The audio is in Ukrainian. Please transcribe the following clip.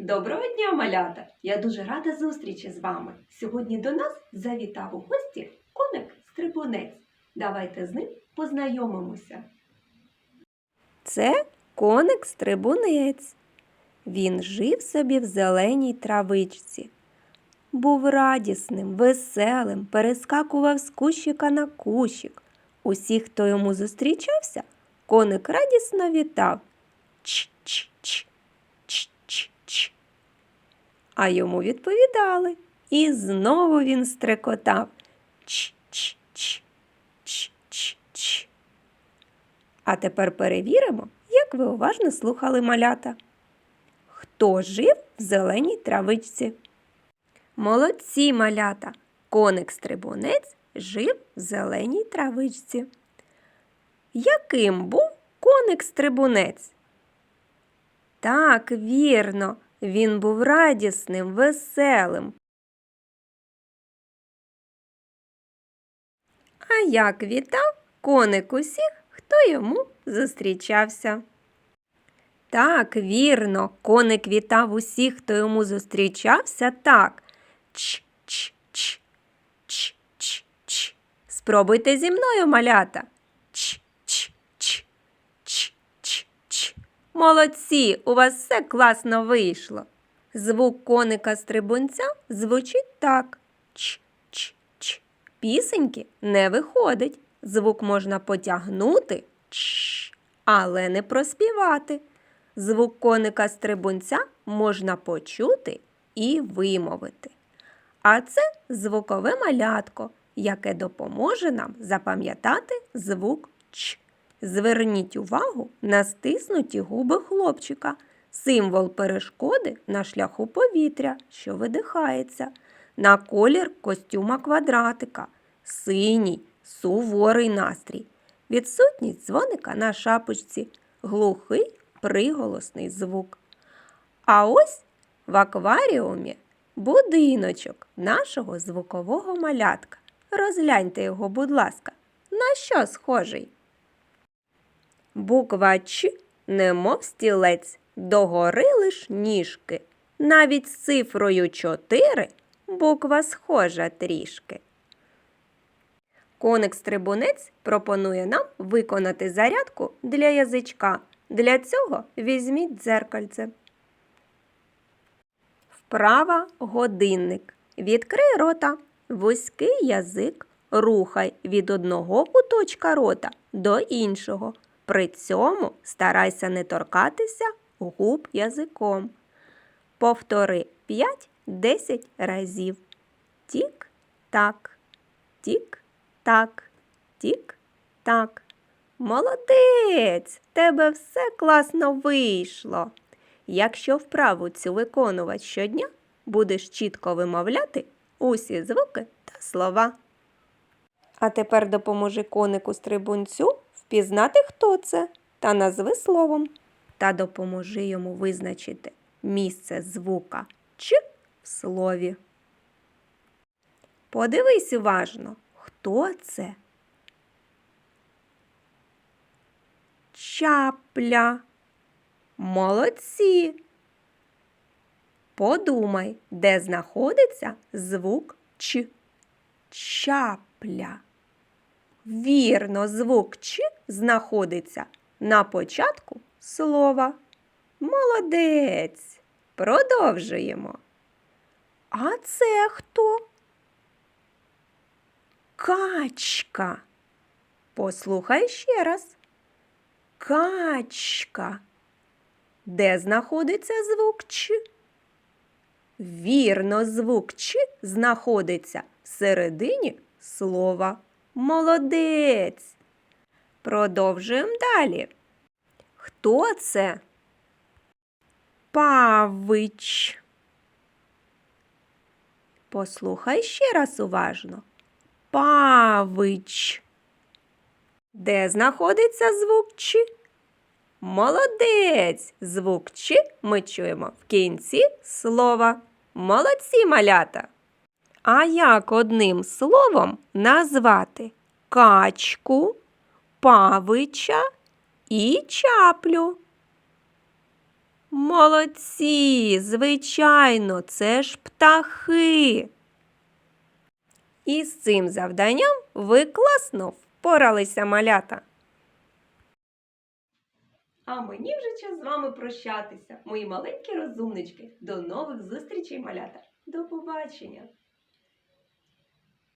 Доброго дня, малята! Я дуже рада зустрічі з вами. Сьогодні до нас завітав у гості коник Стрибунець. Давайте з ним познайомимося. Це коник Стрибунець. Він жив собі в зеленій травичці. Був радісним, веселим, перескакував з кущика на кущик. Усіх, хто йому зустрічався, коник радісно вітав. Ч-ч-ч. А йому відповідали. І знову він стрекотав. Ч-ч-ч, ч-ч-ч. А тепер перевіримо, як ви уважно слухали малята. Хто жив в зеленій травичці? Молодці малята! Коник-стрибунець жив в зеленій травичці. Яким був коник-стрибунець? Так, вірно, він був радісним, веселим. А як вітав коник усіх, хто йому зустрічався? Так, вірно, коник вітав усіх, хто йому зустрічався, так. Ч-ч-ч, ч-ч-ч. Спробуйте зі мною, малята. Ч-ч-ч, ч-ч-ч. Молодці, у вас все класно вийшло. Звук коника стрибунця звучить так. Ч-ч-ч. Пісеньки не виходить. Звук можна потягнути, ч, але не проспівати. Звук коника стрибунця можна почути і вимовити. А це звукове малятко, яке допоможе нам запам'ятати звук Ч. Зверніть увагу на стиснуті губи хлопчика, символ перешкоди на шляху повітря, що видихається, на колір костюма квадратика, синій, суворий настрій, відсутність дзвоника на шапочці, глухий приголосний звук. А ось в акваріумі будиночок нашого звукового малятка. Розгляньте його, будь ласка, на що схожий? Буква Ч, немов стілець, догори лиш ніжки. Навіть з цифрою 4 буква схожа трішки. Коник-стрибунець пропонує нам виконати зарядку для язичка. Для цього візьміть дзеркальце. Вправа годинник. Відкрий рота. Вузький язик. Рухай від одного куточка рота до іншого. При цьому старайся не торкатися губ язиком. Повтори 5-10 разів. Тік-так, тік-так, тік-так. Молодець! Тебе все класно вийшло. Якщо вправу цю виконувати щодня, будеш чітко вимовляти усі звуки та слова. А тепер допоможи конику стрибунцю впізнати, хто це, та назви словом. Та допоможи йому визначити місце звука Ч в слові. Подивись уважно, хто це? Чапля. Молодці. Подумай, де знаходиться звук Ч. Чапля. Вірно, звук Ч знаходиться на початку слова. Молодець. Продовжуємо. А це хто? Качка. Послухай ще раз. Качка. Де знаходиться звук Ч? Вірно, звук Ч знаходиться всередині слова. Молодець. Продовжуємо далі. Хто це? Павич. Послухай ще раз уважно. Павич. Де знаходиться звук Ч? Молодець! Звук Ч ми чуємо в кінці слова. Молодці малята! А як одним словом назвати качку, павича і чаплю? Молодці, звичайно, це ж птахи. І з цим завданням ви класно впоралися, малята. А мені вже час з вами прощатися, мої маленькі розумнички. До нових зустрічей, малята. До побачення!